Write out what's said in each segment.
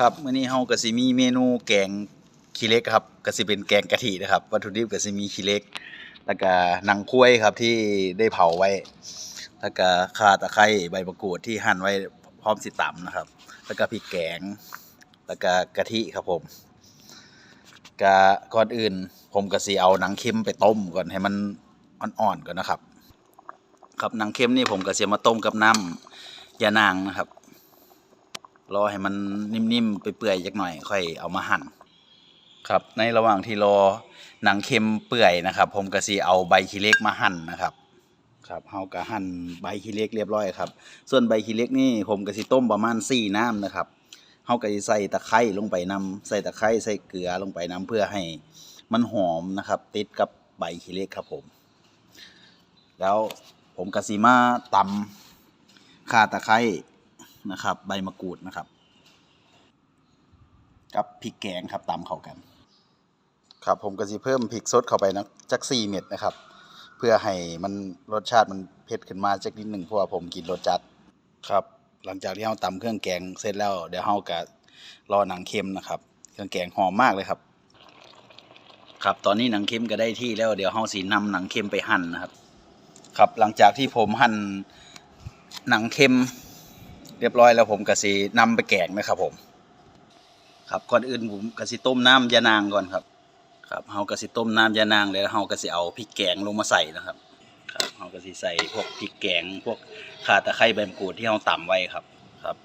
ครับมื้อนี้เฮาก็สิมีเมนูแกงขี้เล็กครับก็สิเป็นแกงกะทินะครับ วัตถุดิบก็สิมีขี้เล็ก แล้วก็หนังควายครับที่ได้เผาไว้ แล้วก็ข่าตะไคร้ใบมะกรูดที่หั่นไว้พร้อมสิตำนะครับ แล้วก็พริกแกง แล้วก็กะทิครับผมก็ก่อนอื่น ผมก็สิเอาหนังเค็มไปต้มก่อนให้มันอ่อนๆก่อนนะครับ ครับหนังเค็มนี่ผมก็สิมาต้มกับน้ำยานางนะครับ รอให้มันนิ่มๆไปเปื่อยๆจักหน่อยค่อยเอามาหั่นครับในระหว่างที่รอหนังเค็มเปื่อยนะครับ ผมก็สิเอาใบขี้เหล็กมาหั่นนะครับ ครับเฮาก็หั่นใบขี้เหล็กเรียบร้อยครับ ส่วนใบขี้เหล็กนี่ผมก็สิต้มประมาณ4น้ำนะครับเฮาก็สิใส่ตะไคร้ลงไปนำใส่ตะไคร้ใส่เกลือลงไปนำเพื่อให้มันหอมนะครับ ติดกับใบขี้เหล็กครับผม แล้วผมก็สิมาตำข่าตะไคร้ นะครับ ใบมะกรูดนะครับ กับพริกแกงครับตำเข้ากัน ครับผมก็สิเพิ่มพริกสดเข้าไปนะจัก4เม็ดนะครับ เพื่อให้มันรสชาติมันเผ็ดขึ้นมาจักนิดหนึ่งเพราะว่าผมกินรสจัดครับ หลังจากที่เราตำเครื่องแกงเสร็จแล้วเดี๋ยวเราก็รอหนังเค็มนะครับ เครื่องแกงหอมมากเลยครับ ครับตอนนี้หนังเค็มก็ได้ที่แล้วเดี๋ยวเราสินำหนังเค็มไปหั่นนะครับ ครับหลังจากที่ผมหั่นหนังเค็ม รียบร้อยแล้วผมก็สินำไปแกงนะครับผม ครับก่อนอื่นผมก็สิต้มน้ำยานางก่อนครับ ครับเฮาก็สิต้มน้ำยานางแล้วเฮาก็สิเอาพริกแกงลงมาใส่นะครับ ครับเฮาก็สิใส่พวกพริกแกงพวกข่าตะไคร้ใบมะกรูดที่เฮาตำไว้ครับครับ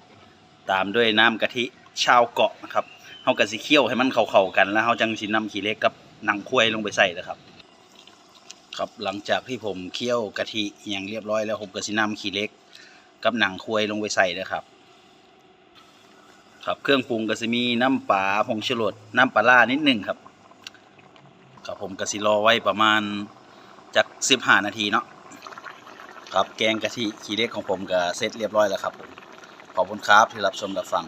ตามด้วยน้ำกะทิชาวเกาะนะครับเฮาก็สิเคี่ยวให้มันเข้าๆกันแล้วเฮาจังสินำขี้เล็กกับหนังควายลงไปใส่นะครับครับหลังจากที่ผมเคี่ยวกะทิอย่างเรียบร้อยแล้วผมก็สินำขี้เล็ก กับหนังควายลงไปใส่นะครับ ครับเครื่องปรุงก็จะมีน้ำปลาผงชูรสน้ำปลาล้านิดหนึ่งครับ ครับผมกะสิรอไว้ประมาณจากสิบห้านาทีเนาะครับแกงกะทิขี้เล็กของผมก็เสร็จเรียบร้อยแล้วครับผมขอบคุณครับที่รับชมรับฟัง